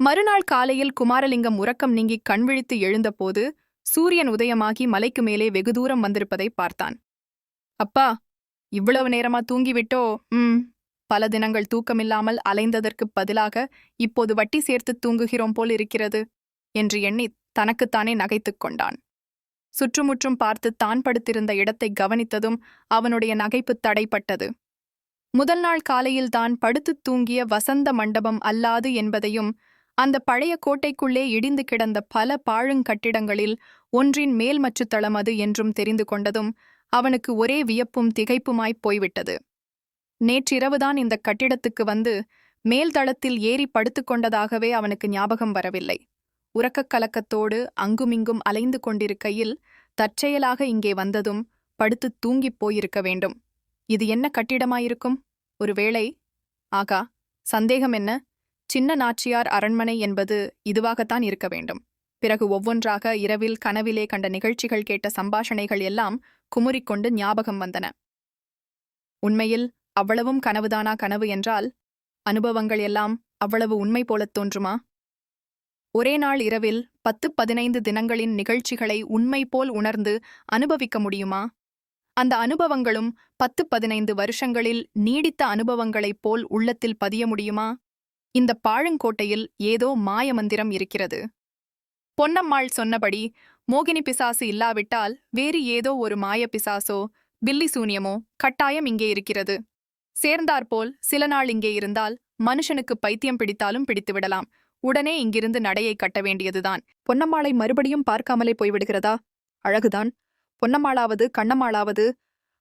மறுநாள் காலையில் குமாரலிங்கம் உறக்கம் நீங்கி கண்விழித்து எழுந்தபோது சூரியன் உதயமாகி மலைக்கு மேலே வெகு தூரம் வந்திருப்பதை பார்த்தான். அப்பா இவ்வளவு நேரமா தூங்கிவிட்டோ? ம் பல தினங்கள் தூக்கமில்லாமல் அலைந்ததற்குப் பதிலாக இப்போது வட்டி சேர்த்து தூங்குகிறோம் போல் இருக்கிறது என்று எண்ணி தனக்குத்தானே நகைத்துக் கொண்டான். சுற்றுமுற்றும் பார்த்து தான் படுத்திருந்த இடத்தை கவனித்ததும் அவனுடைய நகைப்பு தடைப்பட்டது. முதல் நாள் காலையில் தான் படுத்துத் தூங்கிய வசந்த மண்டபம் அல்லாது என்பதையும் அந்த பழைய கோட்டைக்குள்ளே இடிந்து கிடந்த பல பாழுங்கட்டிடங்களில் ஒன்றின் மேல் மச்சுத்தளம் அது என்றும் தெரிந்து கொண்டதும் அவனுக்கு ஒரே வியப்பும் திகைப்புமாய்ப் போய்விட்டது. நேற்றிரவுதான் இந்த கட்டிடத்துக்கு வந்து மேல் தளத்தில் ஏறி படுத்துக்கொண்டதாகவே அவனுக்கு ஞாபகம் வரவில்லை. உறக்கக் கலக்கத்தோடு அங்குமிங்கும் அலைந்து கொண்டிருக்கையில் தற்செயலாக இங்கே வந்ததும் படுத்துத் தூங்கிப் போயிருக்க வேண்டும். இது என்ன கட்டிடமாயிருக்கும்? ஒருவேளை ஆகா சந்தேகம் என்ன? சின்ன நாச்சியார் அரண்மனை என்பது இதுவாகத்தான் இருக்க வேண்டும். பிறகு ஒவ்வொன்றாக இரவில் கனவிலே கண்ட நிகழ்ச்சிகள் கேட்ட சம்பாஷணைகள் எல்லாம் குமுறிக்கொண்டு ஞாபகம் வந்தன. உண்மையில் அவ்வளவும் கனவுதானா கனவு என்றால் அனுபவங்கள் எல்லாம் அவ்வளவு உண்மை போலத் தோன்றுமா? ஒரே நாள் இரவில் பத்து பதினைந்து தினங்களின் நிகழ்ச்சிகளை உண்மை போல் உணர்ந்து அனுபவிக்க முடியுமா? அந்த அனுபவங்களும் பத்து பதினைந்து வருஷங்களில் நீடித்த அனுபவங்களைப் போல் உள்ளத்தில் பதிய முடியுமா? இந்த பாழங்கோட்டையில் ஏதோ மாயமந்திரம் இருக்கிறது. பொன்னம்மாள் சொன்னபடி மோகினி பிசாசு இல்லாவிட்டால் வேறு ஏதோ ஒரு மாய பிசாசோ பில்லி சூனியமோ கட்டாயம் இங்கே இருக்கிறது. சேர்ந்தாற்போல் சில நாள் இங்கே இருந்தால் மனுஷனுக்கு பைத்தியம் பிடித்தாலும் பிடித்துவிடலாம் உடனே இங்கிருந்து நடையை கட்ட வேண்டியதுதான். பொன்னம்மாளை மறுபடியும் பார்க்காமலே போய்விடுகிறதா? அழகுதான். பொன்னம்மாளாவது கண்ணம்மாளாவது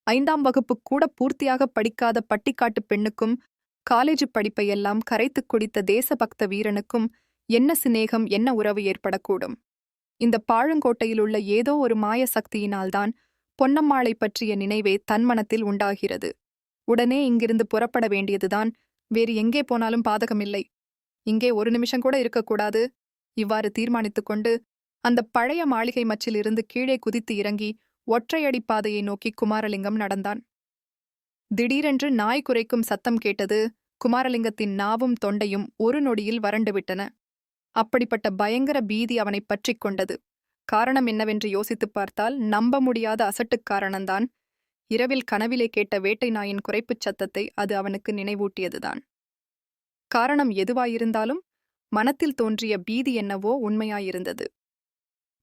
ஐந்தாம் வகுப்பு கூட பூர்த்தியாக படிக்காத பட்டிக்காட்டு பெண்ணுக்கும் காலேஜ் படிப்பையெல்லாம் கரைத்துக் குடித்த தேசபக்த வீரனுக்கும் என்ன சிநேகம் என்ன உறவு ஏற்படக்கூடும்? இந்த பாழங்கோட்டையிலுள்ள ஏதோ ஒரு மாய சக்தியினால்தான் பொன்னம்மாளை பற்றிய நினைவே தன் மனத்தில் உண்டாகிறது. உடனே இங்கிருந்து புறப்பட வேண்டியதுதான். வேறு எங்கே போனாலும் பாதகமில்லை. இங்கே ஒரு நிமிஷம் கூட இருக்கக்கூடாது. இவ்வாறு தீர்மானித்துக் கொண்டு அந்த பழைய மாளிகை மச்சிலிருந்து கீழே குதித்து இறங்கி ஒற்றையடி பாதையை நோக்கி குமாரலிங்கம் நடந்தான். திடீரென்று நாய் குறைக்கும் சத்தம் கேட்டது குமாரலிங்கத்தின் நாவும் தொண்டையும் ஒரு நொடியில் வறண்டுவிட்டன அப்படிப்பட்ட பயங்கர பீதி அவனைப் பற்றிக் கொண்டது. காரணம் என்னவென்று யோசித்துப் பார்த்தால் நம்ப முடியாத அசட்டுக் காரணம்தான். இரவில் கனவிலே கேட்ட வேட்டை நாயின் குறைப்புச் சத்தத்தை அது அவனுக்கு நினைவூட்டியதுதான். காரணம் எதுவாயிருந்தாலும் மனத்தில் தோன்றிய பீதி என்னவோ உண்மையாயிருந்தது.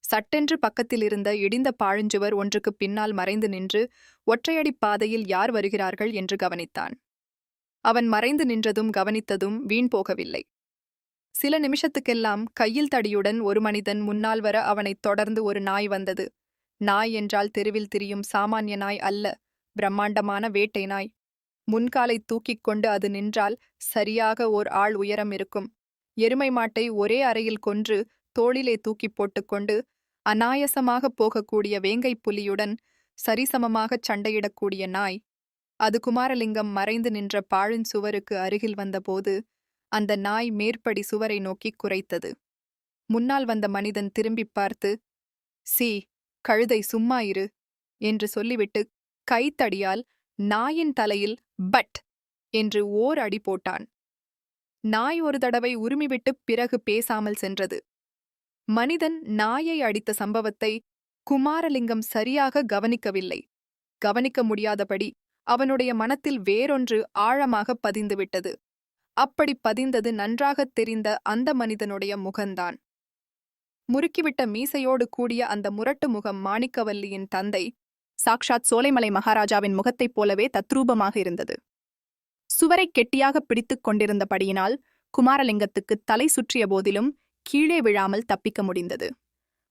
சட்டென்று பக்கத்திலிருந்த இடிந்த பாழஞ்சுவர் ஒன்றுக்குப் பின்னால் மறைந்து நின்று ஒற்றையடிப் பாதையில் யார் வருகிறார்கள்? என்று கவனித்தான். அவன் மறைந்து நின்றதும் கவனித்ததும் வீண் போகவில்லை. சில நிமிஷத்துக்கெல்லாம் கையில் தடியுடன் ஒரு மனிதன் முன்னால் வர அவனைத் தொடர்ந்து ஒரு நாய் வந்தது. நாய் என்றால் தெருவில் திரியும் சாமானிய நாய் அல்ல பிரம்மாண்டமான வேட்டை நாய். முன்காலை தூக்கிக் கொண்டு அது நின்றால் சரியாக ஓர் ஆள் உயரம் இருக்கும். எருமை மாட்டை ஒரே அறையில் கொன்று தோளிலே தூக்கிப் போட்டுக்கொண்டு அநாயசமாகப் போகக்கூடிய வேங்கைப் புலியுடன் சரிசமமாகச் சண்டையிடக்கூடிய நாய் அது குமாரலிங்கம் மறைந்து நின்ற பாழின் சுவருக்கு அருகில் வந்தபோது அந்த நாய் மேற்படி சுவரை நோக்கி குரைத்தது. முன்னால் வந்த மனிதன் திரும்பிப் பார்த்து சி கழுதை சும்மா இரு என்று சொல்லிவிட்டு கைத்தடியால் நாயின் தலையில் பட் என்று ஓர் அடி போட்டான். நாய் ஒரு தடவை உருமிவிட்டு பிறகு பேசாமல் சென்றது. மனிதன் நாயை அடித்த சம்பவத்தை குமாரலிங்கம் சரியாக கவனிக்கவில்லை. கவனிக்க முடியாதபடி அவனுடைய மனத்தில் வேறொன்று ஆழமாக பதிந்துவிட்டது. அப்படி பதிந்தது நன்றாகத் தெரிந்த அந்த மனிதனுடைய முகந்தான். முறுக்கிவிட்ட மீசையோடு கூடிய அந்த முரட்டு முகம் மாணிக்கவல்லியின் தந்தை சாக்ஷாத் சோலைமலை மகாராஜாவின் முகத்தைப் போலவே தத்ரூபமாக இருந்தது. சுவரைக் கெட்டியாக பிடித்துக் கொண்டிருந்தபடியினால் குமாரலிங்கத்துக்கு தலை சுற்றிய போதிலும் கீழே விழாமல் தப்பிக்க முடிந்தது.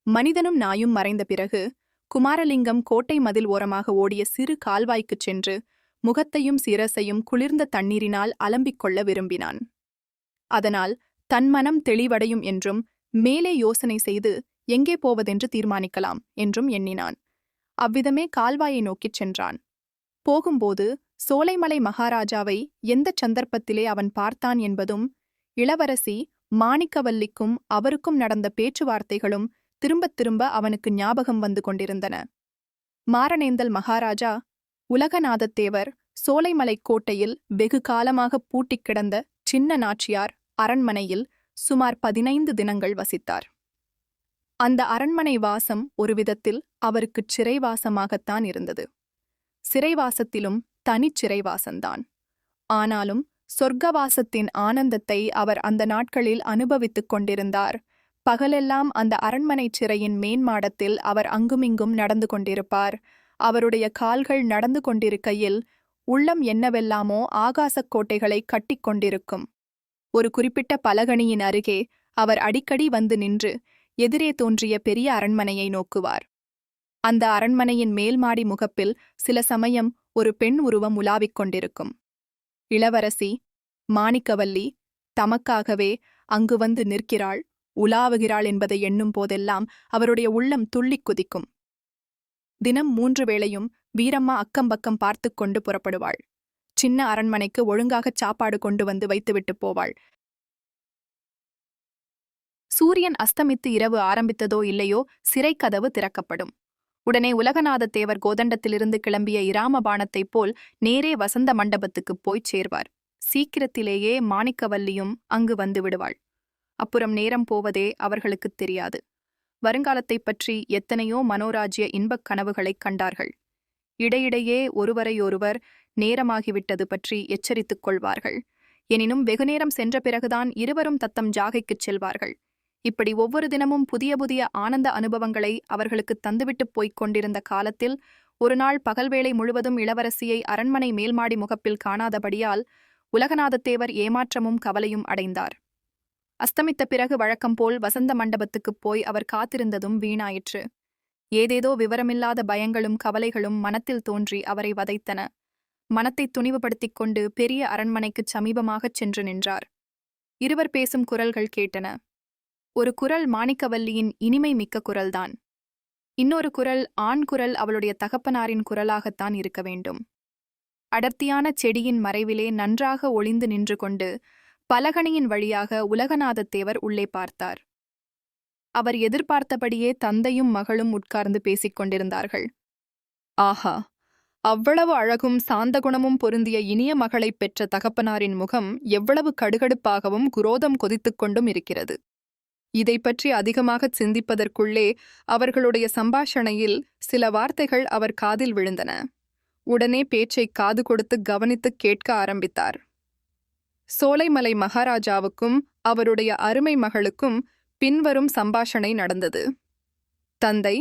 மனிதனும் நாயும் மறைந்த பிறகு குமாரலிங்கம் கோட்டை மதில் ஓரமாக ஓடிய சிறு கால்வாய்க்குச் சென்று முகத்தையும் சிரசையும் குளிர்ந்த தண்ணீரினால் அலம்பிக்கொள்ள விரும்பினான். அதனால் தன் மனம் தெளிவடையும் என்றும் மேலே யோசனை செய்து எங்கே போவதென்று தீர்மானிக்கலாம் என்றும் எண்ணினான். அவ்விதமே கால்வாயை நோக்கிச் சென்றான். போகும்போது சோலைமலை மகாராஜாவை எந்தச் சந்தர்ப்பத்திலே அவன் பார்த்தான் என்பதும் இளவரசி மாணிக்கவல்லிக்கும் அவருக்கும் நடந்த பேச்சுவார்த்தைகளும் திரும்பத் திரும்ப அவனுக்கு ஞாபகம் வந்து கொண்டிருந்தன. மாரணேந்தல் மகாராஜா உலகநாதத்தேவர் சோலைமலைக் கோட்டையில் வெகு காலமாக பூட்டிக் கிடந்த சின்ன நாச்சியார் அரண்மனையில் சுமார் பதினைந்து தினங்கள் வசித்தார். அந்த அரண்மனை வாசம் ஒரு விதத்தில் அவருக்குச் சிறைவாசமாகத்தான் இருந்தது. சிறைவாசத்திலும் தனிச் சிறைவாசந்தான். ஆனாலும் சொர்க்கவாசத்தின் ஆனந்தத்தை அவர் அந்த நாட்களில் அனுபவித்துக் கொண்டிருந்தார். பகலெல்லாம் அந்த அரண்மனைச் சிறையின் மேன்மாடத்தில் அவர் அங்குமிங்கும் நடந்து கொண்டிருப்பார். அவருடைய கால்கள் நடந்து கொண்டிருக்கையில் உள்ளம் என்னவெல்லாமோ ஆகாசக் கோட்டைகளை கட்டிக் கொண்டிருக்கும். ஒரு குறிப்பிட்ட பலகணியின் அருகே அவர் அடிக்கடி வந்து நின்று எதிரே தோன்றிய பெரிய அரண்மனையை நோக்குவார். அந்த அரண்மனையின் மேல்மாடி முகப்பில் சில சமயம் ஒரு பெண் உருவம் உலாவிக் கொண்டிருக்கும். இளவரசி மாணிக்கவல்லி தமக்காகவே அங்கு வந்து நிற்கிறாள் உலாவுகிறாள் என்பதை எண்ணும் போதெல்லாம் அவருடைய உள்ளம் துள்ளிக் குதிக்கும். தினம் மூன்று வேளையும் வீரம்மா அக்கம்பக்கம் பார்த்துக் கொண்டு புறப்படுவாள். சின்ன அரண்மனைக்கு ஒழுங்காகச் சாப்பாடு கொண்டு வந்து வைத்துவிட்டு போவாள். சூரியன் அஸ்தமித்து இரவு ஆரம்பித்ததோ இல்லையோ சிறைக்கதவு திறக்கப்படும். உடனே உலகநாத தேவர் கோதண்டத்திலிருந்து கிளம்பிய இராமபாணத்தைப் போல் நேரே வசந்த மண்டபத்துக்குப் போய்ச் சேர்வார். சீக்கிரத்திலேயே மாணிக்கவல்லியும் அங்கு வந்து விடுவாள். அப்புறம் நேரம் போவதே அவர்களுக்குத் தெரியாது. வருங்காலத்தைப் பற்றி எத்தனையோ மனோராஜ்ய இன்பக் கனவுகளைக் கண்டார்கள். இடையிடையே ஒருவரையொருவர் நேரமாகிவிட்டது பற்றி எச்சரித்துக் கொள்வார்கள். எனினும் வெகுநேரம் சென்ற பிறகுதான் இருவரும் தத்தம் ஜாகைக்குச் செல்வார்கள். இப்படி ஒவ்வொரு தினமும் புதிய புதிய ஆனந்த அனுபவங்களை அவர்களுக்குத் தந்துவிட்டுப் போய்க் கொண்டிருந்த காலத்தில் ஒருநாள் பகல்வேளை முழுவதும் இளவரசியை அரண்மனை மேல்மாடி முகப்பில் காணாதபடியால் உலகநாதத்தேவர் ஏமாற்றமும் கவலையும் அடைந்தார். அஸ்தமித்த பிறகு வழக்கம்போல் வசந்த மண்டபத்துக்குப் போய் அவர் காத்திருந்ததும் வீணாயிற்று. ஏதேதோ விவரமில்லாத பயங்களும் கவலைகளும் மனத்தில் தோன்றி அவரை வதைத்தன. மனத்தை துணிவுபடுத்திக் கொண்டு பெரிய அரண்மனைக்குச் சமீபமாகச் சென்று நின்றார். இருவர் பேசும் குரல்கள் கேட்டன. ஒரு குரல் மாணிக்கவல்லியின் இனிமை மிக்க குரல்தான். இன்னொரு குரல் ஆண் குரல் அவளுடைய தகப்பனாரின் குரலாகத்தான் இருக்க வேண்டும். அடர்த்தியான செடியின் மறைவிலே நன்றாக ஒளிந்து நின்று கொண்டு பலகணியின் வழியாக உலகநாதத்தேவர் உள்ளே பார்த்தார். அவர் எதிர்பார்த்தபடியே தந்தையும் மகளும் உட்கார்ந்து பேசிக் கொண்டிருந்தார்கள். ஆஹா! அவ்வளவு அழகும் சாந்த குணமும் பொருந்திய இனிய மகளைப் பெற்ற தகப்பனாரின் முகம் எவ்வளவு கடுகடுப்பாகவும் குரோதம் கொதித்துக் கொண்டும் இருக்கிறது. இதை பற்றி அதிகமாகச் சிந்திப்பதற்குள்ளே அவர்களுடைய சம்பாஷணையில் சில வார்த்தைகள் அவர் காதில் விழுந்தன. உடனே பேச்சை காது கொடுத்து கவனித்துக் கேட்க ஆரம்பித்தார். சோலைமலை மகாராஜாவுக்கும் அவருடைய அருமை மகளுக்கும் பின்வரும் சம்பாஷணை நடந்தது. தந்தை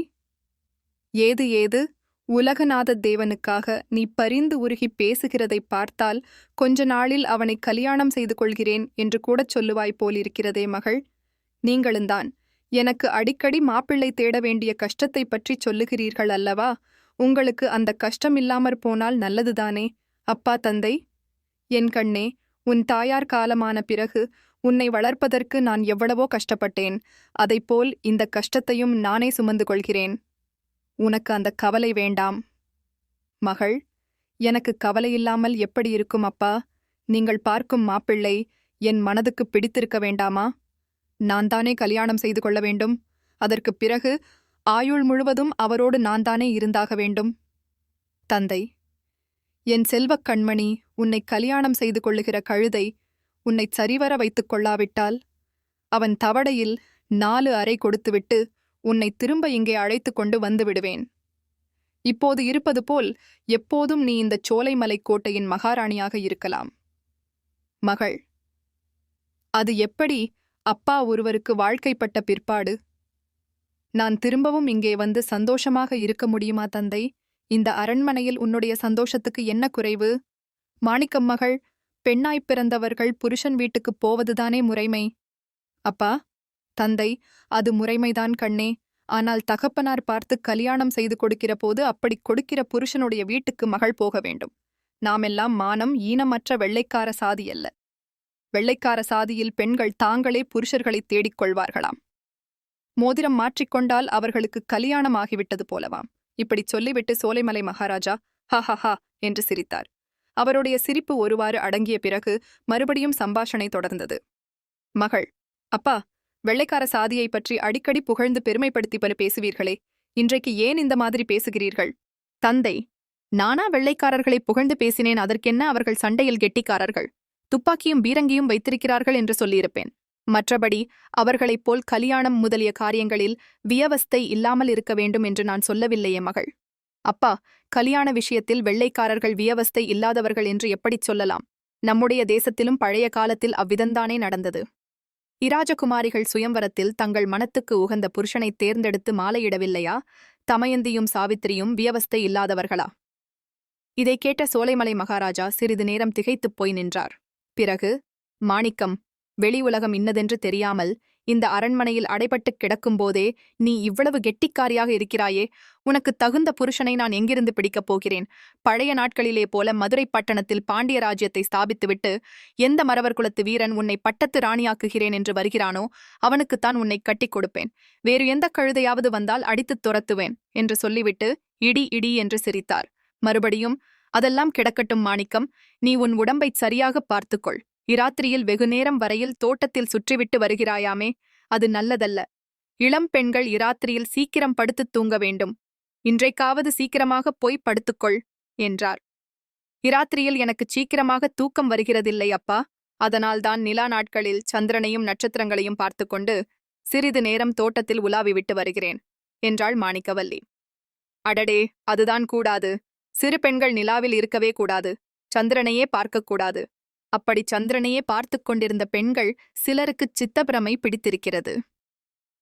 ஏது ஏது? உலகநாத தேவனுக்காக நீ பரிந்து உருகி பேசுகிறதைப் பார்த்தால் கொஞ்ச நாளில் அவனை கல்யாணம் செய்து கொள்கிறேன் என்று கூடச் சொல்லுவாய் போலிருக்கிறதே மகள். நீங்களுந்தான். எனக்கு அடிக்கடி மாப்பிள்ளை தேட வேண்டிய கஷ்டத்தைப் பற்றிச் சொல்லுகிறீர்கள் அல்லவா? உங்களுக்கு அந்த கஷ்டம் இல்லாமற் போனால் நல்லதுதானே? அப்பா தந்தை? என் கண்ணே உன் தாயார் காலமான பிறகு உன்னை வளர்ப்பதற்கு நான் எவ்வளவோ கஷ்டப்பட்டேன். அதைப்போல் இந்த கஷ்டத்தையும் நானே சுமந்து கொள்கிறேன். உனக்கு அந்த கவலை வேண்டாம். மகள் எனக்கு கவலையில்லாமல் எப்படி இருக்கும் அப்பா? நீங்கள் பார்க்கும் மாப்பிள்ளை என் மனதுக்கு பிடித்திருக்க வேண்டாமா? நான் தானே கல்யாணம் செய்து கொள்ள வேண்டும். அதற்குப் பிறகு ஆயுள் முழுவதும் அவரோடு நான் தானே இருந்தாக வேண்டும். தந்தை என் செல்வக் கண்மணி உன்னை கல்யாணம் செய்து கொள்ளுகிற கழுதை உன்னை சரிவர வைத்துக் கொள்ளாவிட்டால் அவன் தவடையில் நாலு அறை கொடுத்துவிட்டு உன்னை திரும்ப இங்கே அழைத்துக் கொண்டு வந்து விடுவேன். இப்போது இருப்பது போல் எப்போதும் நீ இந்த சோலைமலை கோட்டையின் மகாராணியாக இருக்கலாம். மகள் அது எப்படி அப்பா ஒருவருக்கு வாழ்க்கைப்பட்ட பிற்பாடு. நான் திரும்பவும் இங்கே வந்து சந்தோஷமாக இருக்க முடியுமா தந்தை? இந்த அரண்மனையில் உன்னுடைய சந்தோஷத்துக்கு என்ன குறைவு? மாணிக்கம் மகள் பெண்ணாய்ப் பிறந்தவர்கள் புருஷன் வீட்டுக்குப் போவதுதானே முறைமை? அப்பா தந்தை அது முறைமைதான் கண்ணே. ஆனால் தகப்பனார் பார்த்து கல்யாணம் செய்து கொடுக்கிற போது அப்படி கொடுக்கிற புருஷனுடைய வீட்டுக்கு மகள் போக வேண்டும். நாமெல்லாம் மானம் ஈனமற்ற வெள்ளைக்கார சாதி அல்ல. வெள்ளைக்கார சாதியில் பெண்கள் தாங்களே புருஷர்களை தேடிக் கொள்வார்களாம். மோதிரம் மாற்றிக்கொண்டால் அவர்களுக்கு கல்யாணம் ஆகிவிட்டது போலவாம். இப்படிச் சொல்லிவிட்டு சோலைமலை மகாராஜா ஹா ஹா என்று சிரித்தார். அவருடைய சிரிப்பு ஒருவாறு அடங்கிய பிறகு மறுபடியும் சம்பாஷணை தொடர்ந்தது. மகள் அப்பா வெள்ளைக்கார சாதியைப் பற்றி அடிக்கடி புகழ்ந்து பெருமைப்படுத்தி பல பேசுவீர்களே. இன்றைக்கு ஏன் இந்த மாதிரி பேசுகிறீர்கள்? தந்தை நானா வெள்ளைக்காரர்களை புகழ்ந்து பேசினேன் அதற்கென்ன அவர்கள் சண்டையில் கெட்டிக்காரர்கள்? துப்பாக்கியும் பீரங்கியும் வைத்திருக்கிறார்கள் என்று சொல்லியிருப்பேன். மற்றபடி அவர்களைப் போல் கலியாணம் முதலிய காரியங்களில் வியவஸ்தை இல்லாமல் இருக்க வேண்டும் என்று நான் சொல்லவில்லையே மகள். அப்பா கலியாண விஷயத்தில் வெள்ளைக்காரர்கள் வியவஸ்தை இல்லாதவர்கள் என்று எப்படிச் சொல்லலாம்? நம்முடைய தேசத்திலும் பழைய காலத்தில் அவ்விதந்தானே நடந்தது. இராஜகுமாரிகள் சுயம்வரத்தில் தங்கள் மனத்துக்கு உகந்த புருஷனைத் தேர்ந்தெடுத்து மாலையிடவில்லையா? தமயந்தியும் சாவித்திரியும் வியவஸ்தை இல்லாதவர்களா? இதை கேட்ட சோலைமலை மகாராஜா சிறிது நேரம் திகைத்துப் போய் நின்றார். பிறகு மாணிக்கம் வெளி உலகம் இன்னதென்று தெரியாமல் இந்த அரண்மனையில் அடைபட்டுக் கிடக்கும்போதே நீ இவ்வளவு கெட்டிக்காரியாக இருக்கிறாயே. உனக்கு தகுந்த புருஷனை நான் எங்கிருந்து பிடிக்கப் போகிறேன்? பழைய நாட்களிலே போல மதுரை பட்டணத்தில் பாண்டிய ராஜ்யத்தை ஸ்தாபித்துவிட்டு எந்த மறவர் குலத்து வீரன் உன்னை பட்டத்து ராணியாக்குகிறேன் என்று வருகிறானோ அவனுக்குத்தான் உன்னை கட்டிக் கொடுப்பேன். வேறு எந்த கழுதையாவது வந்தால் அடித்துத் துரத்துவேன் என்று சொல்லிவிட்டு இடி இடி என்று சிரித்தார். மறுபடியும் அதெல்லாம் கிடக்கட்டும் மாணிக்கம். நீ உன் உடம்பைச் சரியாகப் பார்த்துக்கொள். இராத்திரியில் வெகுநேரம் வரையில் தோட்டத்தில் சுற்றிவிட்டு வருகிறாயாமே அது நல்லதல்ல. இளம் பெண்கள் இராத்திரியில் சீக்கிரம் படுத்துத் தூங்க வேண்டும். இன்றைக்காவது சீக்கிரமாகப் போய் படுத்துக்கொள் என்றார். இராத்திரியில் எனக்குச் சீக்கிரமாக தூக்கம் வருகிறதில்லை அப்பா. அதனால்தான் நிலா நாட்களில் சந்திரனையும் நட்சத்திரங்களையும் பார்த்துக்கொண்டு சிறிது நேரம் தோட்டத்தில் உலாவிவிட்டு வருகிறேன் என்றாள் மாணிக்கவல்லி. அடடே அதுதான் கூடாது. சிறு பெண்கள் நிலாவில் இருக்கவே கூடாது. சந்திரனையே பார்க்கக்கூடாது அப்படி சந்திரனையே பார்த்துக் கொண்டிருந்த பெண்கள் சிலருக்குச் சித்தப்பிரமை பிடித்திருக்கிறது.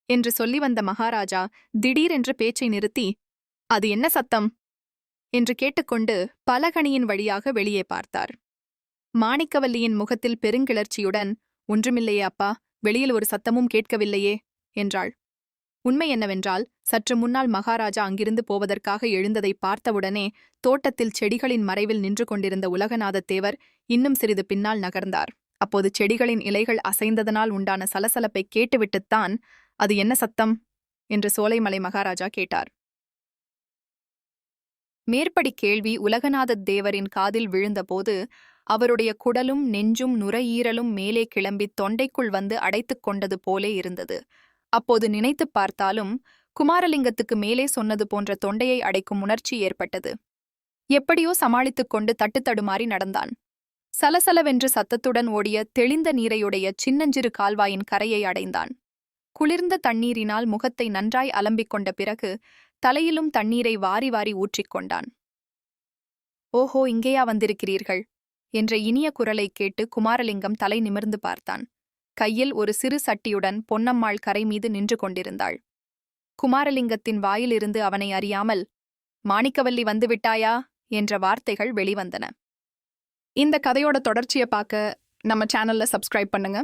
என்று சொல்லி வந்த மகாராஜா திடீரென்று பேச்சை நிறுத்தி அது என்ன சத்தம் என்று கேட்டுக்கொண்டு பலகணியின் வழியாக வெளியே பார்த்தார். மாணிக்கவல்லியின் முகத்தில் பெருங்கிளர்ச்சியுடன் ஒன்றுமில்லையே அப்பா வெளியில் ஒரு சத்தமும் கேட்கவில்லையே என்றாள். உண்மை என்னவென்றால் சற்று முன்னால் மகாராஜா அங்கிருந்து போவதற்காக எழுந்ததை பார்த்தவுடனே தோட்டத்தில் செடிகளின் மறைவில் நின்று கொண்டிருந்த உலகநாதத் தேவர் இன்னும் சிறிது பின்னால் நகர்ந்தார். அப்போது செடிகளின் இலைகள் அசைந்ததனால் உண்டான சலசலப்பை கேட்டுவிட்டுத்தான் அது என்ன சத்தம்? என்று சோலைமலை மகாராஜா கேட்டார். மேற்படி கேள்வி உலகநாதத் தேவரின் காதில் விழுந்தபோது அவருடைய குடலும் நெஞ்சும் நுரையீரலும் மேலே கிளம்பி தொண்டைக்குள் வந்து அடைத்துக் கொண்டது போலே இருந்தது. அப்போது நினைத்துப் பார்த்தாலும் குமாரலிங்கத்துக்கு மேலே சொன்னது போன்ற தொண்டையை அடைக்கும் உணர்ச்சி ஏற்பட்டது. எப்படியோ சமாளித்துக் கொண்டு தட்டுத்தடுமாறி நடந்தான். சலசலவென்று சத்தத்துடன் ஓடிய தெளிந்த நீரையுடைய சின்னஞ்சிறு கால்வாயின் கரையை அடைந்தான். குளிர்ந்த தண்ணீரினால் முகத்தை நன்றாய் அலம்பிக் கொண்ட பிறகு தலையிலும் தண்ணீரை வாரி வாரி ஊற்றிக்கொண்டான் ஓஹோ இங்கேயா வந்திருக்கிறீர்கள்? என்ற இனிய குரலைக் கேட்டு குமாரலிங்கம் தலை நிமிர்ந்து பார்த்தான். கையில் ஒரு சிறு சட்டியுடன் பொன்னம்மாள் கரை மீது நின்று கொண்டிருந்தாள். குமாரலிங்கத்தின் வாயிலிருந்து அவனை அறியாமல் மாணிக்கவல்லி வந்துவிட்டாயா? என்ற வார்த்தைகள் வெளிவந்தன. இந்த கதையோட தொடர்ச்சியை பார்க்க நம்ம சேனல்ல சப்ஸ்கிரைப் பண்ணுங்க.